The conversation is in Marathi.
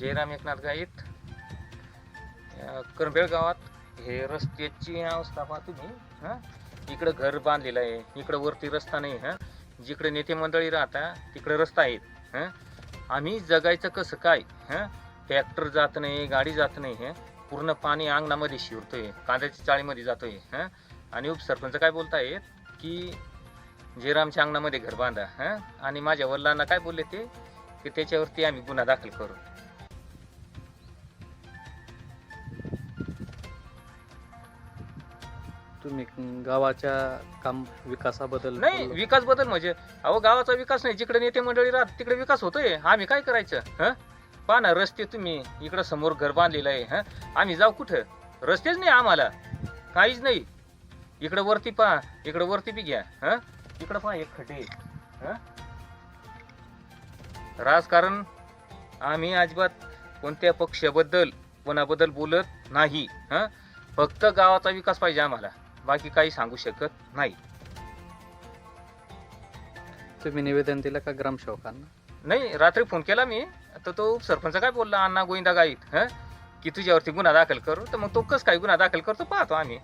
जयराम एकनाथ गाईत. या करंबेळ गावात हे रस्त्याची अवस्था पहा तुम्ही हां? इकडं घर बांधलेलं आहे इकडं वरती रस्ता नाही हां? जिकडे नेते मंडळी राहता तिकडे रस्ता आहेत हां? आम्ही जगायचं कसं काय हां? ट्रॅक्टर जात नाही गाडी जात नाही हां? पूर्ण पाणी अंगणामध्ये शिरतोय कांद्याच्या चाळीमध्ये जातोय हां? आणि उपसरपंच काय बोलतायत की जयरामच्या अंगणामध्ये घर बांधा हां? आणि माझ्या वडिलांना काय बोलले ते की त्याच्यावरती आम्ही गुन्हा दाखल करू. तुम्ही गावाच्या काम विकासाबद्दल नाही बोललो. विकास बदल म्हणजे अहो गावाचा विकास नाही. जिकडे नेते मंडळी राहत तिकडे विकास होतोय. आम्ही काय करायचं हं? पहा ना रस्ते तुम्ही इकडं समोर घर बांधलेलं आहे हं? आम्ही जाऊ कुठं? रस्तेच नाही आम्हाला. काहीच नाही. इकडं वरती पहा इकडं वरती बी घ्या हं? इकडं पहा एक खटे हं? राजकारण आम्ही अजिबात कोणत्या पक्षाबद्दल कोणाबद्दल बोलत नाही हं? फक्त गावाचा विकास पाहिजे आम्हाला. बाकी काही सांगू शकत नाही. तुम्ही निवेदन दिलं का ग्रामसेवकांना? नाही रात्री फोन केला मी. तर तो सरपंच काय बोलला? अण्णा गोविंदा गाईत हं? की तुझ्यावरती गुन्हा दाखल करू. तर मग तो कस काय गुन्हा दाखल करतो पाहतो आम्ही.